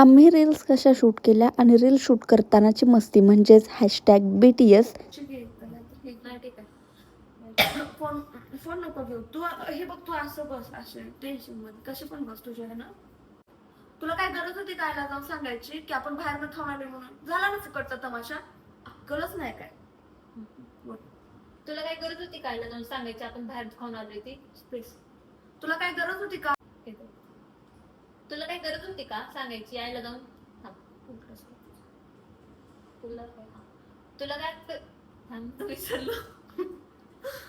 आम्ही रील्स कशा शूट केल्या आणि रील शूट करतानाची मस्ती म्हणजेच hashtag B T S phone phone नको घेऊ. तू हे बघ तू असं बस असे टेन्शनमध्ये. कसे पण बस तुझ्या ना? तुला काय गरज होती कायला जाऊन सांगायची? की आपण बाहेर खाऊन आले म्हणून? झाला ना फुकटचा तमाशा? अक्कलच नाही काय. तुला काय गरज होती कायला जाऊन सांगायची? आपण बाहेर खाऊन आलोय ती. प्लीज तुला काय गरज होती का. तुला काय गरज होती का सांगायची? यायला जाऊन. तुला काय. तुला काय क- थांब, विसरलो.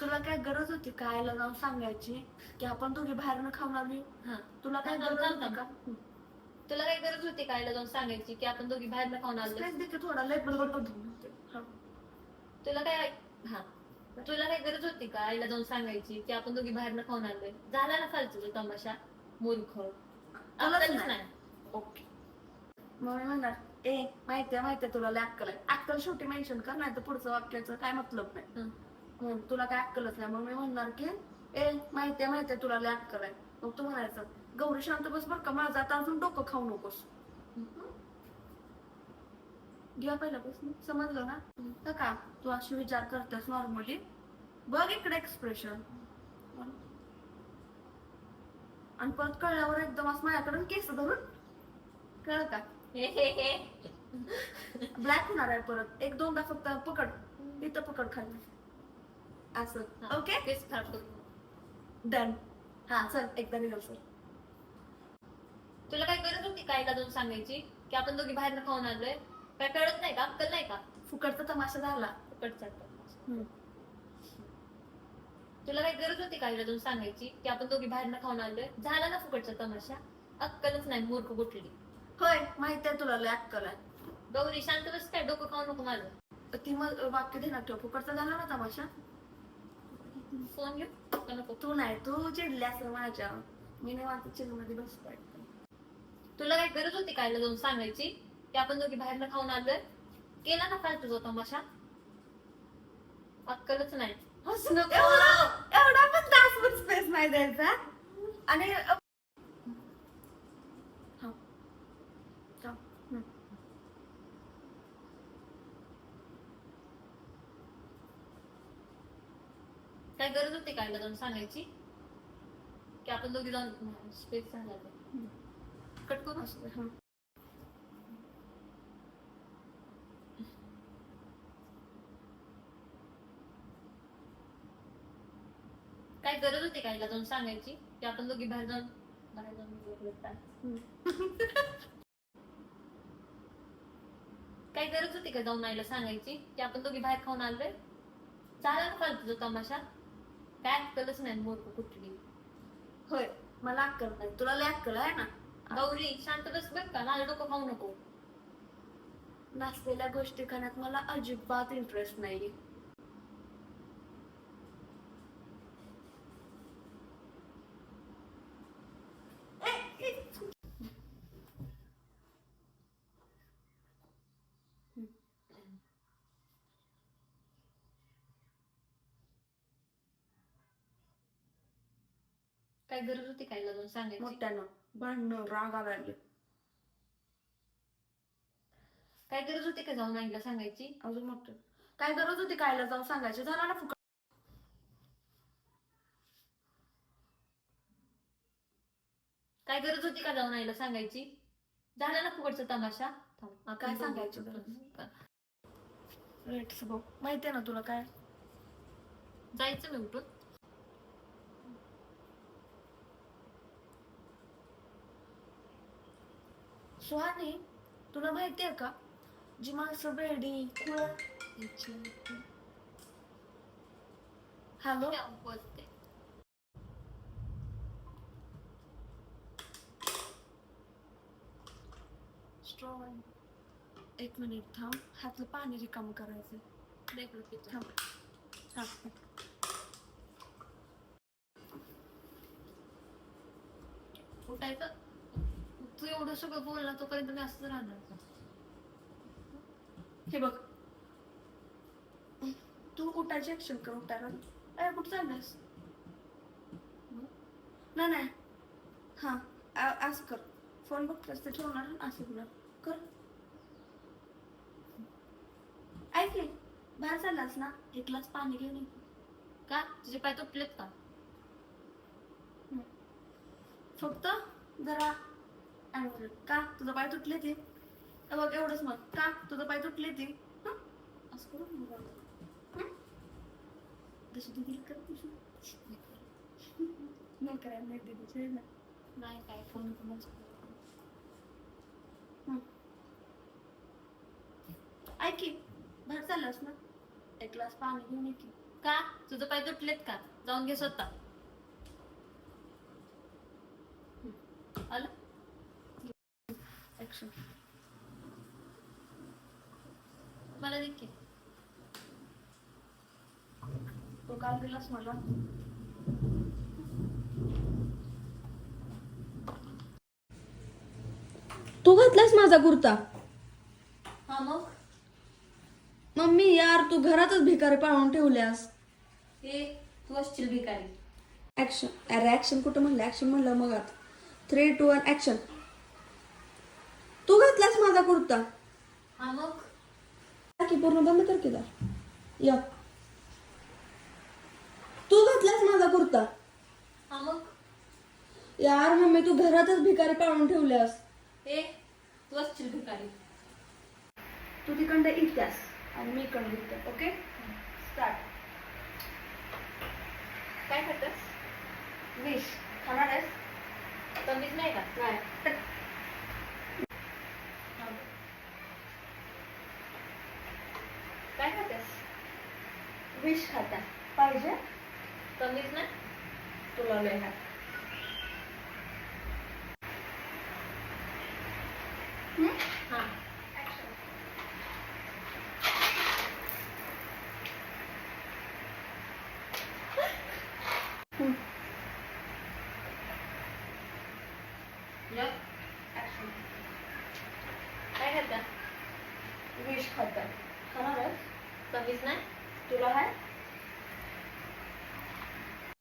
तुला काय गरज होती कायला जाऊन सांगायची? की आपण दोघी बाहेरनं खाऊन आली हा. तुला काय गरज होती का? तुला काय गरज होती कायला जाऊन सांगायची? की आपण दोघी बाहेर खाऊन की थोडा लय बडबड. तुला काय? हा. तुला काय गरज होती का आईला जाऊन सांगायची? की आपण दोघी बाहेर खाऊन आलोय? झाला ना फालतू तमाशा? मूर्ख. नाही. ओके. म्हणणार ए माहितीये माहितीये तुला लय अक्कल आहे. अक्कल शेवटी मेन्शन कर नाही तर पुढचं वाक्याचं काय मतलब नाही. म्हणून तुला काय अक्कलच नाही. मग मी म्हणणार की ए माहितीये माहितीये तुला लय अक्कल आहे. मग तू म्हणायचं गौरी शांत बस बरं का माझं आता अजून डोकं खाऊ नकोस. घ्या पहिल्यापासून समजलं ना? तर का तू अशी विचार करतेस नॉर्मली बघ इकडे एक्सप्रेशन आणि परत कळल्यावर एकदम असं माझ्याकडून केस धरून कळ का? ब्लॅक होणार आहे परत. एक दोनदा फक्त पकड. इथं पकड खाली. असं. ओके केस डन हा. चल एकदा रिहर्सल तुला काय गरज होती कायला जाऊन सांगायची? की आपण दोघी बाहेर खाऊन आलोय? काय कळत नाही का? अक्कल नाही का? फुकटचा तमाशा झाला. फुकटचा. तुला काय गरज होती कायला जाऊन सांगायची? की आपण दोघी बाहेर खाऊन आलोय? झाला ना फुकटचा तमाशा? अक्कलच नाही मूर्ख कुठली होय माहिती आहे तुला लय अक्कल आहे. गौरी शांत बस काय? डोकं खाऊ नको माझं. ती मग वाक्य देणार ठेव फुकटचा झाला ना तमाशा? फोन घेऊ? का नको? तू नाही तू चिडली माझ्या. मी नाही वाटत चिडमध्ये बसतोय. तुला काय गरज होती कायला जाऊन सांगायची? की आपण दोघी बाहेर खाऊन आलोय? केला ना फालतू जो तमाशा? अक्कलच नाही. हसू नको. एवढा एवढा पण तासभर स्पेस नाही द्यायचा आणि अ, हा. हम्म. काय गरज होती कायला जाऊन सांगायची की आपण दोघी जाऊन स्पेस झाला कट करू असं दे, हं. काय गरज होती कायला जाऊन सांगायची? की आपण दोघी बाहेर जाऊन बाहेर जाऊन काय? काय गरज होती का जाऊन आईला सांगायची? की आपण दोघी बाहेर खाऊन आलोय? झाला ना फालतू जो तमाशा? काय अक्कलच नाही मूर्ख कुठली. होय मला अक्कल नाही. तुला लय अक्कल आहे ना? गौरी शांत बस बघ का. माझं डोकं खाऊ नको. नाचलेल्या गोष्टी करण्यात मला अजिबात इंटरेस्ट नाही काय गरज होती कायला जाऊन सांगायची? मोठ्यानं. भांडणं राग आला काय गरज होती का जाऊन आईला सांगायची? अजून मोठं. काय गरज होती कायला जाऊन सांगायचं? झाला ना फुकट. काय गरज होती का जाऊन आईला सांगायची? झाला ना फुकटचा तमाशा? थांब, आपण काय दोघी- सांगायची गरज? बघ माहितीये ना तुला काय? जायचं मी उठून. सुहानी तुला माहितीये का? जी माणसं बेडी हॅलो? बोलते. स्ट्रॉंग. एक मिनिट थांब. हातलं पाणी रिकाम करायचं. थांब. थांब. उठायचं? तू एवढं सगळं बोलला तोपर्यंत मी असंच राहणार हे बघ. तू उठायची ऍक्शन कर उठायला अरे कुठं चाललास नाही नाही. हा असं कर. फोन बघतोस ते ठेवणार असं होणार कर. ऐक रे, बाहेर चाललास ना एक ग्लास पाणी घेऊन. का? तुझे पाय तुटलेत का? फक्त जरा आणि का? तुझं पाय तुटले ते. बघ एवढंच मग. का? तुझं पाय तुटले ते. असं करू तशी हं? करत नाही करायला नाही दीदीची ना. नाही काय फोन करून ऐक की बाहेर चाललास ना? एक ग्लास पाणी घेऊन ये की. का? तुझं पाय तुटलेत का? जाऊन घे स्वतः. आलं? ऍक्शन मला दे की. तो काल दिलास मला. तू घातलास माझा कुर्ता. हा मग? मम्मी यार तू घरातच भिकारी पाळून ठेवल्यास. हे तू असशील भिकारी. ऍक्शन अरे ऍक्शन कुठं म्हणलं? ऍक्शन म्हणलं मग आता थ्री टू वन ऍक्शन माझा कुर्ता. हा मग? की पूर्ण बंद कर केला या. तू घातलास माझा कुर्ता. हा मग? यार मम्मी तू घरातच भिकारी पाळून ठेवल्यास. हे तू असशील भिकारी. तू तिकडं इत्यास आणि मी इकडं इथे ओके? स्टार्ट. काय करतेस? विश खाणार आहेस? कमीच नाही का? नाही हा. काय खातेस विश खाता. पाहिजे? कमीच नाही. तुला लय हा? Yep. काय करता विश खाता? खाणार आहेस कमीच नाही. तुला हाय?